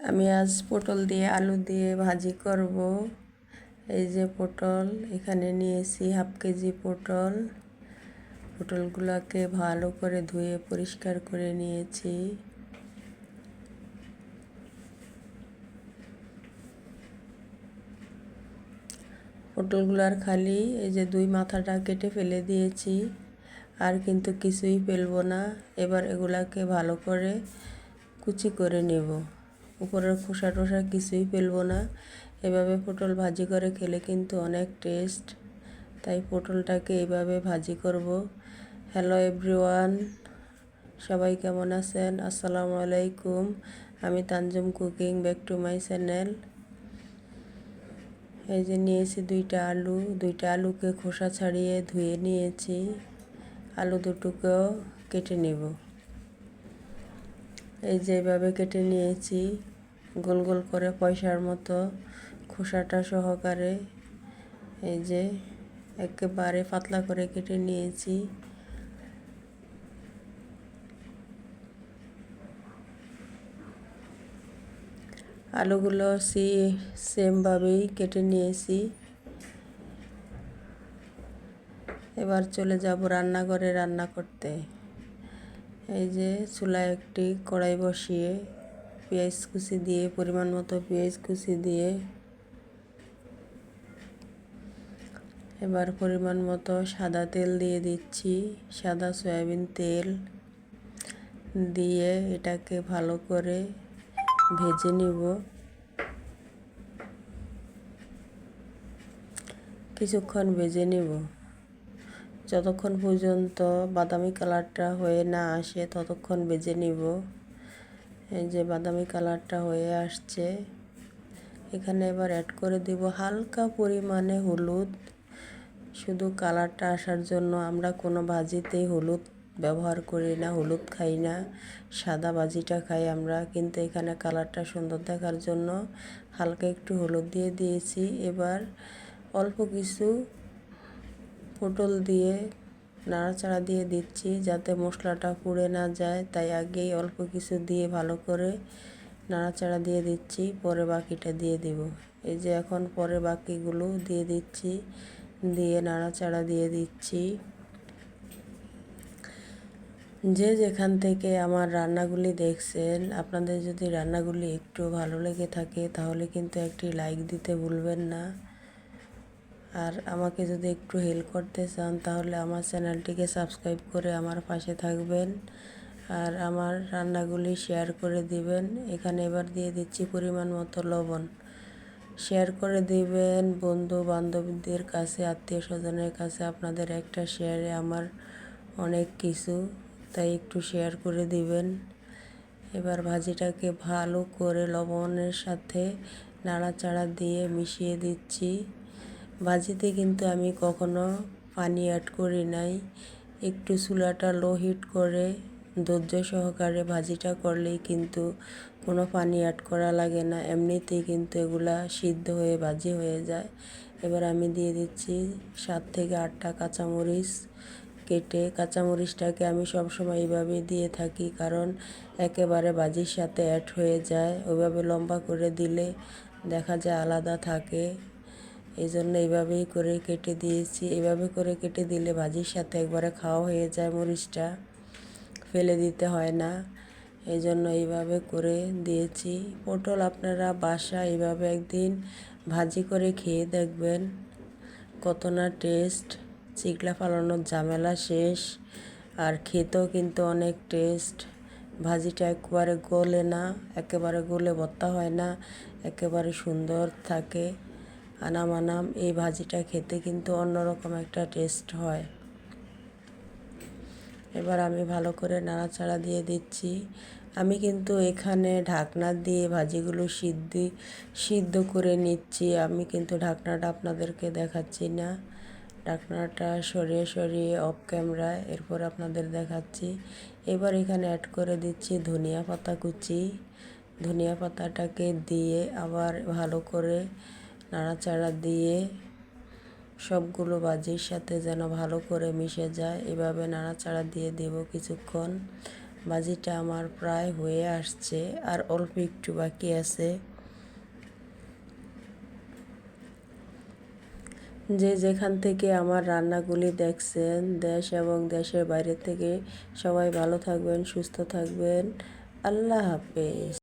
আমি আজ পটল দিয়ে আলু দিয়ে ভাজি করব। এই যে পটল, এখানে নিয়েছি হাফ কেজি পটল। পটলগুলোকে ভালো করে ধুয়ে পরিষ্কার করে নিয়েছি। পটলগুলার খালি এই যে দুই মাথাটা কেটে ফেলে দিয়েছি, আর কিন্তু কিছুই ফেলব না। এবার এগুলাকে ভালো করে কুচি করে নেব। উপরের খোসা টোসা কিছুই ফেলব না। এভাবে পটল ভাজি করে খেলে কিন্তু অনেক টেস্ট তাই পটলটাকে এইভাবে ভাজি করব। হ্যালো এভরিওয়ান সবাই কেমন আছেন? আসসালামু আলাইকুম। আমি Tanjum cooking back to my channel. এই যে নিয়েছি দুইটা আলু। দুইটা আলুকে খোসা ছাড়িয়ে ধুয়ে নিয়েছি। আলু দুটোকেও কেটে নেব। এই যে এভাবে কেটে নিয়েছি। গোল গোল করে পয়সার মতো খোসাটা সহকারে এই যে একেবারে পাতলা করে কেটে নিয়েছি। আলুগুলো সি সেমভাবেই কেটে নিয়েছি। এবার চলে যাব রান্নাঘরে রান্না করতে। এই যে চুলায় একটি কড়াই বসিয়ে পেঁয়াজ কুচি দিয়ে, পরিমাণ মতো পেঁয়াজ কুচি দিয়ে, এবার পরিমাণ মতো সাদা তেল দিয়ে দিচ্ছি। সাদা সয়াবিন তেল দিয়ে এটাকে ভালো করে ভেজে নিব। কিছুক্ষণ ভেজে নিব। যতক্ষণ পর্যন্ত বাদামি কালারটা হয়ে না আসে, ততক্ষণ ভেজে নিব। এই যে বাদামি কালারটা হয়ে আসছে। এখানে এবার অ্যাড করে দিব হালকা পরিমাণে হলুদ। শুধু কালারটা আসার জন্য আমরা কোনো ভাজিতেই হলুদ ব্যবহার করি না, হলুদ খাই না। সাদা ভাজিটা খাই আমরা, কিন্তু এখানে কালারটা সুন্দর দেখার জন্য হালকা একটু হলুদ দিয়ে দিয়েছি। এবার অল্প কিছু পটল দিয়ে নাড়াচাড়া দিয়ে দিচ্ছি যাতে মশলাটা পুড়ে না যায়। তাই আগেই অল্প কিছু দিয়ে ভালো করে নাড়াচাড়া দিয়ে দিচ্ছি, পরে বাকিটা দিয়ে দিব। এই যে এখন পরে বাকিগুলো দিয়ে দিচ্ছি, দিয়ে নাড়াচাড়া দিয়ে দিচ্ছি। যে যেখান থেকে আমার রান্নাগুলি দেখছেন, আপনাদের যদি রান্নাগুলি একটু ভালো লেগে থাকে, তাহলে কিন্তু একটি লাইক দিতে ভুলবেন না। আর আমাকে যদি একটু হেল্প করতে চান, তাহলে আমার চ্যানেলটিকে সাবস্ক্রাইব করে আমার পাশে থাকবেন আর আমার রান্নাগুলি শেয়ার করে দিবেন। এখানে এবার দিয়ে দিচ্ছি পরিমাণ মতো লবণ। শেয়ার করে দিবেন বন্ধু বান্ধবীদের কাছে আত্মীয় স্বজনের কাছে, আপনাদের একটা শেয়ারে আমার অনেক কিছু, তাই একটু শেয়ার করে দিবেন। এবার ভাজিটাকে ভালো করে লবণের সাথে নাড়াচাড়া দিয়ে মিশিয়ে দিচ্ছি। ভাজিতে কিন্তু আমি কখনো পানি অ্যাড করি নাই। একটু চুলাটা লো হিট করে ধৈর্য সহকারে ভাজিটা করলেই কিন্তু কোনো পানি অ্যাড করা লাগে না। এমনিতেই কিন্তু এগুলা সিদ্ধ হয়ে ভাজি হয়ে যায়। এবার আমি দিয়ে দিচ্ছি সাত থেকে আটটা কাঁচামরিচ কেটে কাঁচামরিচটাকে আমি সবসময় এইভাবে দিয়ে থাকি কারণ একেবারে ভাজির সাথে অ্যাড হয়ে যায়। ওইভাবে লম্বা করে দিলে দেখা যায় আলাদা থাকে। এই জন্য এইভাবেই করে কেটে দিয়েছি। এভাবে করে কেটে দিলে ভাজির সাথে একবারে খাওয়া হয়ে যায় মরিচটা। ফেলে দিতে হয় না। এই জন্য এইভাবে করে দিয়েছি। পটল আপনারা বাসা এইভাবে একদিন ভাজি করে খেয়ে দেখবেন কত না টেস্ট। চিকলা ফালানোর ঝামেলা শেষ। আর খেতেও কিন্তু অনেক টেস্ট। ভাজিটা একবারে গলে না, একেবারে গলে ভর্তা হয় না, একেবারে সুন্দর থাকে। আনাম আনাম এই ভাজিটা খেতে কিন্তু অন্যরকম একটা টেস্ট হয়। এবার আমি ভালো করে নাড়াচাড়া দিয়ে দিচ্ছি। আমি কিন্তু এখানে ঢাকনা দিয়ে ভাজিগুলো সিদ্ধ সিদ্ধ করে নিচ্ছি। আমি কিন্তু ঢাকনাটা আপনাদেরকে দেখাচ্ছি না। ঢাকনাটা সরিয়ে সরিয়ে অফ ক্যামেরায় এরপর আপনাদের দেখাচ্ছি। এবার এখানে অ্যাড করে দিচ্ছি ধনিয়া পাতা কুচি। ধনিয়া পাতাটাকে দিয়ে আবার ভালো করে নাড়াচাড়া দিয়ে সবগুলো ভাজির সাথে যেন ভালো করে মিশে যায়, এভাবে নাড়াচাড়া দিয়ে দেব কিছুক্ষণ। ভাজিটা আমার প্রায় হয়ে আসছে, আর অল্প একটু বাকি আছে। যে যেখান থেকে আমার রান্নাগুলি দেখছেন, দেশ এবং দেশের বাইরে থেকে সবাই ভালো থাকবেন, সুস্থ থাকবেন। আল্লাহ হাফেজ।